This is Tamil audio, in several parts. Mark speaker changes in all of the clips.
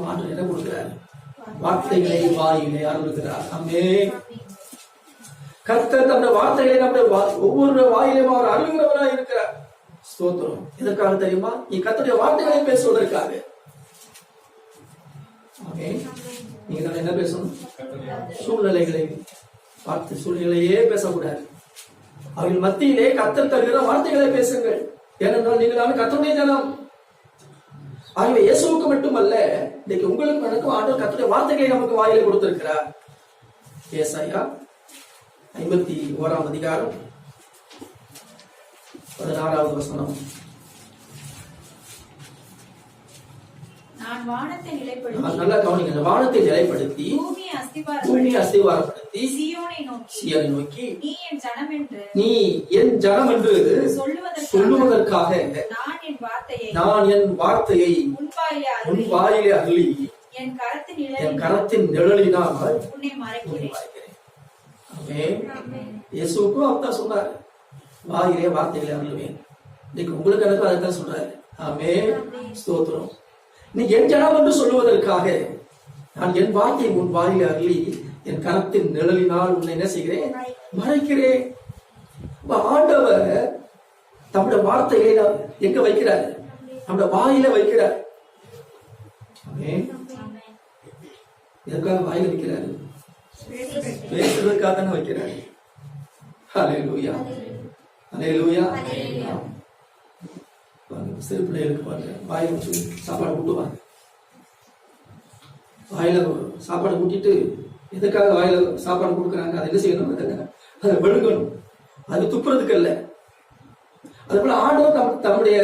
Speaker 1: நமக்கும் ஆண்டு என்ன கொடுக்கிறார். வார்த்தைகளை வாயிலே அருள்கிறார் அம்மே. கர்த்தர் தன்னுடைய வார்த்தைகளை நம்முடைய வா- ஒவ்வொரு வாயிலும் அவர் அருளுகிறவராக இருக்கிறார். ஸ்தோத்திரம். இதற்காக தெரியுமா? நீ கர்த்தருடைய வார்த்தைகளை பேசுவதற்காக. நீங்க நான் என்ன பேசணும்? சூழ்நிலைகளை பார்த்து சூழ்நிலையே பேசக்கூடாது. அவர்கள் மத்தியிலே கத்தர் தருகிற வார்த்தைகளை பேசுங்கள். ஏனென்றால் நீங்கள் கத்தனுடைய ஜனம். ஆகவே இயேசுவுக்கு மட்டுமல்ல இன்னைக்கு உங்களுக்கு எனக்கும் ஆண்டவர் கத்தருடைய வார்த்தைகளை நமக்கு வாயில கொடுத்திருக்கிறார். ஏசாயா ஐம்பத்தி ஓராம் அதிகாரம் பதினாறாவது வசனம். நல்லா கவனிங்க வானத்தை நிலைப்படுத்தி
Speaker 2: பூமியை
Speaker 1: அஸ்திவாரப்படுத்தி
Speaker 2: சியோனை நோக்கி நீ என் ஜனம் என்று சொல்லுவதற்காக நான் என் வார்த்தையை
Speaker 1: உன் வாயிலே அருளி.
Speaker 2: என் கரத்தின்
Speaker 1: நிழலினால். இயேசுவுக்கும் அப்பதான் சொன்னார். வாயிலே வார்த்தைகளை அருளுவேன். இன்னைக்கு உங்களுக்கு எனக்கு அதைத்தான் சொல்றாரு. ஆமே ஸ்தோத்திரம். நீ என் ஜனம் என்று சொல்லுவதற்காக நான் என் வார்த்தையை உன் வாயிலே அருளி என் கரத்தின் நிழலினால் உன்னை என்ன செய்கிறேன்? மறைக்கிறேன். ஆண்டவர் தம்முடைய வார்த்தையை நாம் எங்க வைக்கிறார்? நம்முடைய வாயில வைக்கிறார். எதுக்காக வாயில வைக்கிறார்? பேசுறதுக்காக தானே வைக்கிறாரு. லூயா அலே லூயா சிறு பிள்ளைகளுக்கு பாருங்க. வாயில வச்சு சாப்பாடு கூட்டுவாங்க வாயில சாப்பாடு ஊட்டிட்டு எதுக்காக வாயில சாப்பாடு கொடுக்குறாங்க? அதை என்ன செய்யணும்? அதை- அதை வெளுக்கணும் அது துப்புறதுக்கு இல்லை அது போல ஆண்டவர் தம் தம்முடைய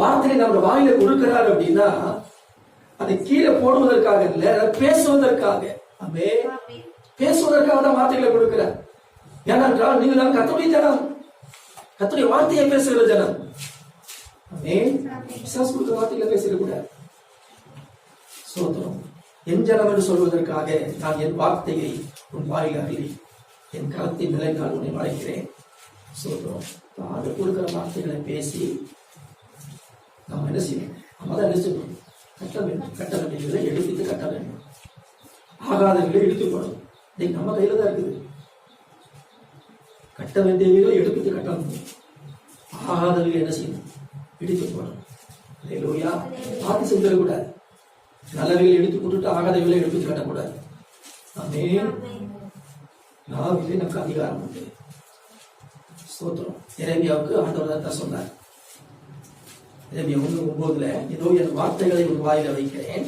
Speaker 1: வார்த்தையை நம்முடைய வாயில கொடுக்கிறார் அப்படின்னா அதை கீழே போடுவதற்காக இல்ல பேசுவதற்காக. அமே பேசுவதற்காக தான் வார்த்தைகளை கொடுக்கிறார். ஏனென்றால் நீங்கள் தான் கத்துடைய ஜனம். கத்துடைய வார்த்தையை பேசுகிற ஜனம். அமே விசுவாச கொடுக்கிற வார்த்தைகளை பேசிடக்கூடாது சோத்திரம். என் ஜனம் என்று சொல்வதற்காக நான் என் வார்த்தையை உன் வாயில் அருளி என் கரத்தின் நிலைக்கால் உன்னை வளைக்கிறேன் சோத்திரம் அது கொடுக்கிற வார்த்தைகளை பேசி நாம் என்ன செய்யணும்? நம்ம தான் என்ன செய்யணும்? கட்ட வேண்டும். கட்ட வேண்டியதை எடுத்து கட்ட வேண்டும். ஆகாதவர்களை எடுத்து போடணும் இன்னைக்கு நம்ம கையில தான் இருக்குது. கட்ட வேண்டியவைகளை எடுத்து கட்டணும். ஆகாதவர்களை என்ன செய்யணும்? இடித்து போடணும் லோயா பார்த்து செஞ்சிடக்கூடாது நல்லவைகளை எடுத்து போட்டுட்டு ஆகாதவைகளை எடுத்து கட்டக்கூடாது ஆமே நாவிலே நமக்கு அதிகாரம் உண்டு. ஸ்தோத்திரம். இறைமையாவுக்கு ஆண்டவர் தான் சொன்னார். இறைமையா ஒன்று ஒன்பதுல ஏதோ என் வார்த்தைகளை உன் வாயில வைக்கிறேன்.